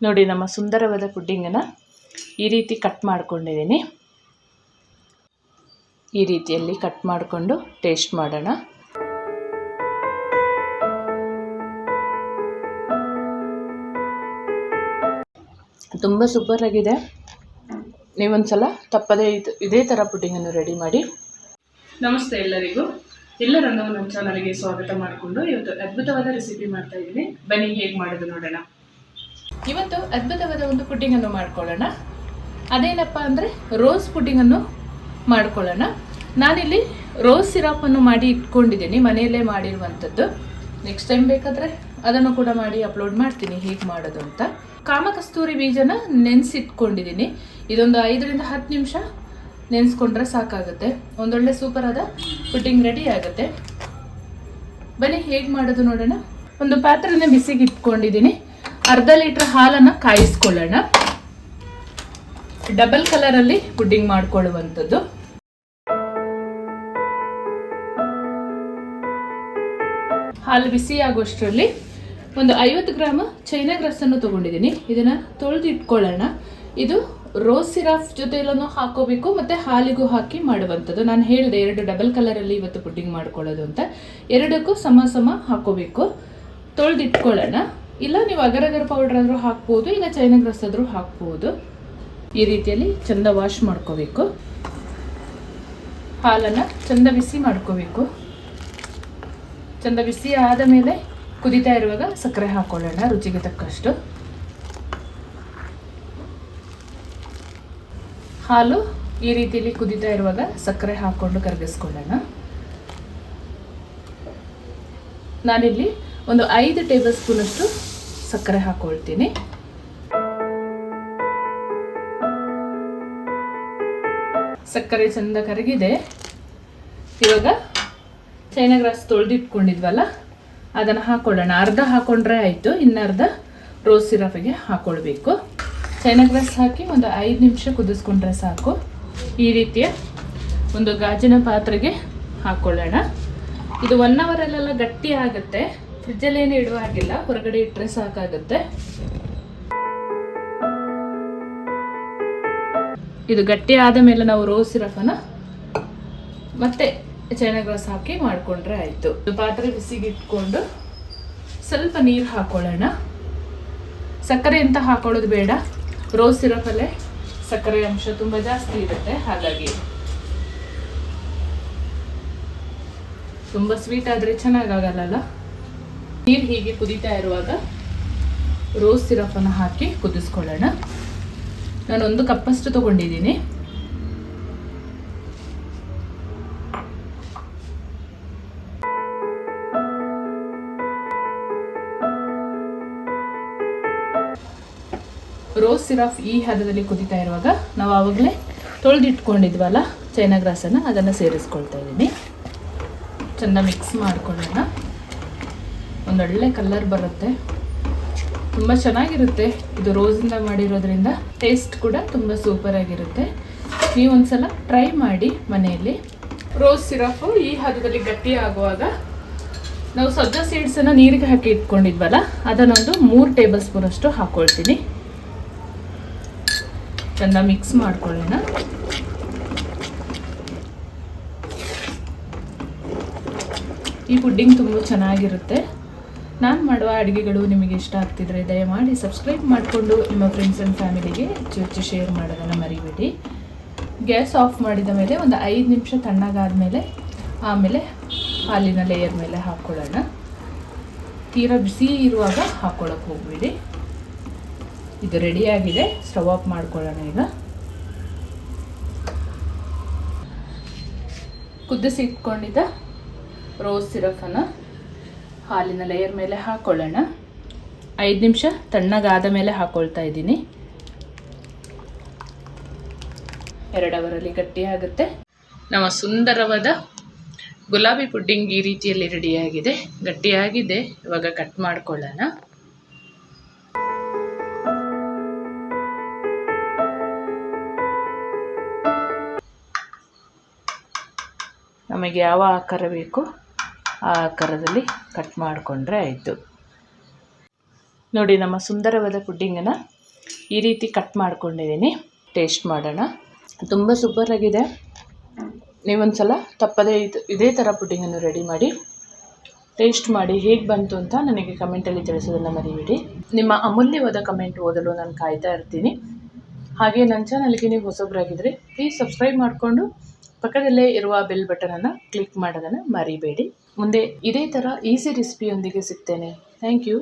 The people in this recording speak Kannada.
ನೋಡಿ ನಮ್ಮ ಸುಂದರವಾದ ಪುಡ್ಡಿಂಗನ್ನು ಈ ರೀತಿ ಕಟ್ ಮಾಡ್ಕೊಂಡಿದ್ದೀನಿ. ಈ ರೀತಿಯಲ್ಲಿ ಕಟ್ ಮಾಡಿಕೊಂಡು ಟೇಸ್ಟ್ ಮಾಡೋಣ. ತುಂಬ ಸೂಪರಾಗಿದೆ. ನೀವೊಂದು ಸಲ ತಪ್ಪದೇ ಇದು, ಇದೇ ಥರ ಪುಡ್ಡಿಂಗನ್ನು ರೆಡಿ ಮಾಡಿ. ನಮಸ್ತೆ ಎಲ್ಲರಿಗೂ. ಎಲ್ಲರನ್ನೂ ನಮ್ಮ ಚಾನಲ್ಗೆ ಸ್ವಾಗತ ಮಾಡಿಕೊಂಡು ಇವತ್ತು ಅದ್ಭುತವಾದ ರೆಸಿಪಿ ಮಾಡ್ತಾ ಇದ್ದೀನಿ. ಬನ್ನಿ ಹೇಗೆ ಮಾಡೋದು ನೋಡೋಣ. ಇವತ್ತು ಅದ್ಭುತವಾದ ಒಂದು ಪುಡ್ಡಿಂಗನ್ನು ಮಾಡ್ಕೊಳ್ಳೋಣ. ಅದೇನಪ್ಪ ಅಂದರೆ ರೋಸ್ ಪುಡ್ಡಿಂಗನ್ನು ಮಾಡ್ಕೊಳ್ಳೋಣ. ನಾನಿಲ್ಲಿ ರೋಸ್ ಸಿರಪನ್ನು ಮಾಡಿ ಇಟ್ಕೊಂಡಿದ್ದೀನಿ, ಮನೆಯಲ್ಲೇ ಮಾಡಿರುವಂಥದ್ದು. ನೆಕ್ಸ್ಟ್ ಟೈಮ್ ಬೇಕಾದರೆ ಅದನ್ನು ಕೂಡ ಮಾಡಿ ಅಪ್ಲೋಡ್ ಮಾಡ್ತೀನಿ ಹೀಗೆ ಮಾಡೋದು ಅಂತ. ಕಾಮಕಸ್ತೂರಿ ಬೀಜನ ನೆನೆಸಿಟ್ಕೊಂಡಿದ್ದೀನಿ. ಇದೊಂದು ಐದರಿಂದ ಹತ್ತು ನಿಮಿಷ ನೆನೆಸ್ಕೊಂಡ್ರೆ ಸಾಕಾಗುತ್ತೆ. ಒಂದೊಳ್ಳೆ ಸೂಪರಾದ ಪುಡ್ಡಿಂಗ್ ರೆಡಿ ಆಗುತ್ತೆ. ಬನ್ನಿ, ಹೇಗೆ ಮಾಡೋದು ನೋಡೋಣ. ಒಂದು ಪಾತ್ರೆನ ಬಿಸಿಗೆ ಇಟ್ಕೊಂಡಿದ್ದೀನಿ ಅರ್ಧ ಲೀಟ್ರ್ ಹಾಲನ್ನು ಕಾಯಿಸ್ಕೊಳ್ಳೋಣ. ಡಬಲ್ ಕಲರಲ್ಲಿ ಪುಡ್ಡಿಂಗ್ ಮಾಡ್ಕೊಳ್ಳುವಂಥದ್ದು. ಹಾಲು ಬಿಸಿ ಆಗುವಷ್ಟರಲ್ಲಿ ಒಂದು ಐವತ್ತು ಗ್ರಾಮ್ ಚೈನಾ ಗ್ರಾಸನ್ನು ತೊಗೊಂಡಿದ್ದೀನಿ. ಇದನ್ನು ತೊಳೆದು ಇಟ್ಕೊಳ್ಳೋಣ ಇದು ರೋಸ್ ಸಿರಾಫ್ ಜೊತೆಯಲ್ಲೂ ಹಾಕೋಬೇಕು, ಮತ್ತು ಹಾಲಿಗೂ ಹಾಕಿ ಮಾಡುವಂಥದ್ದು. ನಾನು ಹೇಳಿದೆ ಎರಡು ಡಬಲ್ ಕಲರಲ್ಲಿ ಇವತ್ತು ಪುಡ್ಡಿಂಗ್ ಮಾಡ್ಕೊಳ್ಳೋದು ಅಂತ. ಎರಡಕ್ಕೂ ಸಮ ಸಮ ಹಾಕೋಬೇಕು. ತೊಳೆದು ಇಟ್ಕೊಳ್ಳೋಣ ಇಲ್ಲ, ನೀವು ಅಗರ್ ಪೌಡರ್ ಆದರೂ ಹಾಕ್ಬೋದು, ಇಲ್ಲ ಚೈನಾ ಗ್ರಾಸ್ ಆದರೂ ಹಾಕ್ಬೋದು. ಈ ರೀತಿಯಲ್ಲಿ ಚಂದ ವಾಶ್ ಮಾಡ್ಕೋಬೇಕು. ಹಾಲನ್ನು ಚಂದ ಬಿಸಿ ಮಾಡ್ಕೋಬೇಕು. ಚಂದ ಬಿಸಿ ಆದ ಮೇಲೆ ಕುದಿತಾ ಇರುವಾಗ ಸಕ್ಕರೆ ಹಾಕೊಳ್ಳೋಣ, ರುಚಿಗೆ ತಕ್ಕಷ್ಟು. ಹಾಲು ಈ ರೀತಿಯಲ್ಲಿ ಕುದಿತಾ ಇರುವಾಗ ಸಕ್ಕರೆ ಹಾಕ್ಕೊಂಡು ಕರಗಿಸ್ಕೊಳ್ಳೋಣ. ನಾನಿಲ್ಲಿ ಒಂದು ಐದು ಟೇಬಲ್ ಸ್ಪೂನಷ್ಟು ಸಕ್ಕರೆ ಹಾಕ್ಕೊಳ್ತೀನಿ ಸಕ್ಕರೆ ಚೆಂದ ಕರಗಿದೆ. ಇವಾಗ ಚೈನಾ ಗ್ರಾಸ್ ತೊಳೆದಿಟ್ಕೊಂಡಿದ್ವಲ್ಲ, ಅದನ್ನು ಹಾಕೊಳ್ಳೋಣ. ಅರ್ಧ ಹಾಕೊಂಡ್ರೆ ಆಯಿತು ಇನ್ನರ್ಧ ರೋಸ್ ಸಿರಫಿಗೆ ಹಾಕ್ಕೊಳ್ಬೇಕು ಚೈನಾ ಗ್ರಾಸ್ ಹಾಕಿ ಒಂದು ಐದು ನಿಮಿಷ ಕುದಿಸ್ಕೊಂಡ್ರೆ ಸಾಕು. ಈ ರೀತಿಯ ಒಂದು ಗಾಜಿನ ಪಾತ್ರೆಗೆ ಹಾಕ್ಕೊಳ್ಳೋಣ ಇದು ಒನ್ ಅವರಲ್ಲೆಲ್ಲ ಗಟ್ಟಿ ಆಗುತ್ತೆ. ಫ್ರಿಜ್ಜಲ್ಲಿ ಏನು ಇಡುವ ಹಾಗಿಲ್ಲ. ಹೊರಗಡೆ ಇಟ್ಟರೆ ಸಾಕಾಗುತ್ತೆ. ಇದು ಗಟ್ಟಿ ಆದ ಮೇಲೆ ನಾವು ರೋಸ್ ಸಿರಫನ ಮತ್ತೆ ಚೈನ ಗ್ರಾಸ್ ಹಾಕಿ ಮಾಡಿಕೊಂಡ್ರೆ ಆಯಿತು. ಪಾತ್ರೆ ಬಿಸಿಗೆ ಇಟ್ಕೊಂಡು ಸ್ವಲ್ಪ ನೀರು ಹಾಕೊಳ್ಳೋಣ. ಸಕ್ಕರೆ ಅಂತ ಹಾಕೊಳ್ಳೋದು ಬೇಡ. ರೋಸ್ ಸಿರಫಲ್ಲೇ ಸಕ್ಕರೆ ಅಂಶ ತುಂಬ ಜಾಸ್ತಿ ಇರುತ್ತೆ, ಹಾಗಾಗಿ. ತುಂಬ ಸ್ವೀಟ್ ಆದರೆ ಚೆನ್ನಾಗಾಗಲ್ಲ ನೀರು ಹೀಗೆ ಕುದೀತಾ ಇರುವಾಗ ರೋಸ್ ಸಿರಪನ್ನು ಹಾಕಿ ಕುದಿಸ್ಕೊಳ್ಳೋಣ. ನಾನೊಂದು ಕಪ್ಪಷ್ಟು ತಗೊಂಡಿದ್ದೀನಿ. ರೋಸ್ ಸಿರಫ್ ಈ ಹದದಲ್ಲಿ ಕುದೀತಾ ಇರುವಾಗ ನಾವು ಆವಾಗಲೇ ತೊಳೆದಿಟ್ಕೊಂಡಿದ್ವಲ್ಲ ಚೈನಾ ಗ್ರಾಸನ್ನು ಅದನ್ನು ಸೇರಿಸ್ಕೊಳ್ತಾ ಇದ್ದೀನಿ. ಚೆನ್ನಾಗಿ ಮಿಕ್ಸ್ ಮಾಡ್ಕೊಳ್ಳೋಣ. ಒಂದೊಳ್ಳೆ ಕಲರ್ ಬರುತ್ತೆ. ತುಂಬ ಚೆನ್ನಾಗಿರುತ್ತೆ. ಇದು ರೋಸಿಂದ ಮಾಡಿರೋದ್ರಿಂದ ಟೇಸ್ಟ್ ಕೂಡ ತುಂಬ ಸೂಪರಾಗಿರುತ್ತೆ ನೀವು ಒಂದ್ಸಲ ಟ್ರೈ ಮಾಡಿ ಮನೆಯಲ್ಲಿ. ರೋಸ್ ಸಿರಫು ಈ ಹದದಲ್ಲಿ ಗಟ್ಟಿ ಆಗುವಾಗ ನಾವು ಸಜ್ಜ ಸೀಡ್ಸನ್ನು ನೀರಿಗೆ ಹಾಕಿ ಇಟ್ಕೊಂಡಿದ್ವಲ್ಲ, ಅದನ್ನೊಂದು ಮೂರು ಟೇಬಲ್ ಸ್ಪೂನಷ್ಟು ಹಾಕ್ಕೊಳ್ತೀನಿ ಚೆನ್ನ ಮಿಕ್ಸ್ ಮಾಡ್ಕೊಳ್ಳೋಣ. ಈ ಪುಡ್ಡಿಂಗ್ ತುಂಬ ಚೆನ್ನಾಗಿರುತ್ತೆ. ನಾನು ಮಾಡುವ ಅಡುಗೆಗಳು ನಿಮಗೆ ಇಷ್ಟ ಆಗ್ತಿದ್ರೆ ದಯಮಾಡಿ ಸಬ್ಸ್ಕ್ರೈಬ್ ಮಾಡಿಕೊಂಡು ನಿಮ್ಮ ಫ್ರೆಂಡ್ಸ್ ಆ್ಯಂಡ್ ಫ್ಯಾಮಿಲಿಗೆ ಹೆಚ್ಚು ಹೆಚ್ಚು ಶೇರ್ ಮಾಡೋದನ್ನು ಮರಿಬೇಡಿ. ಗ್ಯಾಸ್ ಆಫ್ ಮಾಡಿದ ಮೇಲೆ ಒಂದು ಐದು ನಿಮಿಷ ತಣ್ಣಗಾದ ಮೇಲೆ ಆಮೇಲೆ ಹಾಲಿನ ಲೇಯರ್ ಮೇಲೆ ಹಾಕ್ಕೊಳ್ಳೋಣ ತೀರಾ ಬಿಸಿ ಇರುವಾಗ ಹಾಕ್ಕೊಳ್ಳೋಕೆ ಹೋಗಬೇಡಿ. ಇದು ರೆಡಿಯಾಗಿದೆ ಸ್ಟವ್ ಆಫ್ ಮಾಡ್ಕೊಳ್ಳೋಣ ಈಗ. ಕುದಿಸಿ ಇಟ್ಕೊಂಡಿದ್ದ ರೋಸ್ ಸಿರಫನ್ನು ಹಾಲಿನ ಲೇಯರ್ ಮೇಲೆ ಹಾಕ್ಕೊಳ್ಳೋಣ ಐದು ನಿಮಿಷ ತಣ್ಣಗಾದ ಮೇಲೆ ಹಾಕ್ಕೊಳ್ತಾ ಇದ್ದೀನಿ. ಎರಡು ಅವರಲ್ಲಿ ಗಟ್ಟಿಯಾಗುತ್ತೆ. ನಮ್ಮ ಸುಂದರವಾದ ಗುಲಾಬಿ ಪುಡ್ಡಿಂಗ್ ಈ ರೀತಿಯಲ್ಲಿ ರೆಡಿಯಾಗಿದೆ. ಗಟ್ಟಿಯಾಗಿದೆ. ಇವಾಗ ಕಟ್ ಮಾಡ್ಕೊಳ್ಳೋಣ. ನಮಗೆ ಯಾವ ಆಕಾರ ಬೇಕು? ಆ ಆಕಾರದಲ್ಲಿ ಕಟ್ ಮಾಡಿಕೊಂಡ್ರೆ ಆಯಿತು. ನೋಡಿ ನಮ್ಮ ಸುಂದರವಾದ ಪುಡ್ಡಿಂಗನ್ನು ಈ ರೀತಿ ಕಟ್ ಮಾಡ್ಕೊಂಡಿದ್ದೀನಿ. ಟೇಸ್ಟ್ ಮಾಡೋಣ. ತುಂಬ ಸೂಪರಾಗಿದೆ. ನೀವೊಂದು ಸಲ ತಪ್ಪದೇ ಇದು, ಇದೇ ಥರ ಪುಡ್ಡಿಂಗನ್ನು ರೆಡಿ ಮಾಡಿ, ಟೇಸ್ಟ್ ಮಾಡಿ ಹೇಗೆ ಬಂತು ಅಂತ ನನಗೆ ಕಮೆಂಟಲ್ಲಿ ತಿಳಿಸೋದನ್ನು ಮರಿಬೇಡಿ. ನಿಮ್ಮ ಅಮೂಲ್ಯವಾದ ಕಮೆಂಟ್ ಓದಲು ನಾನು ಕಾಯ್ತಾ ಇರ್ತೀನಿ. ಹಾಗೆ ನನ್ನ ಚಾನಲ್ಗೆ ನೀವು ಹೊಸಬ್ರಾಗಿದ್ದರೆ ಪ್ಲೀಸ್ ಸಬ್ಸ್ಕ್ರೈಬ್ ಮಾಡಿಕೊಂಡು ಪಕ್ಕದಲ್ಲೇ ಇರುವ ಬೆಲ್ ಬಟನನ್ನು ಕ್ಲಿಕ್ ಮಾಡೋದನ್ನು ಮರಿಬೇಡಿ. ಮುಂದೆ ಇದೇ ಥರ ಈಸಿ ರೆಸಿಪಿಯೊಂದಿಗೆ ಸಿಗ್ತೇನೆ. Thank you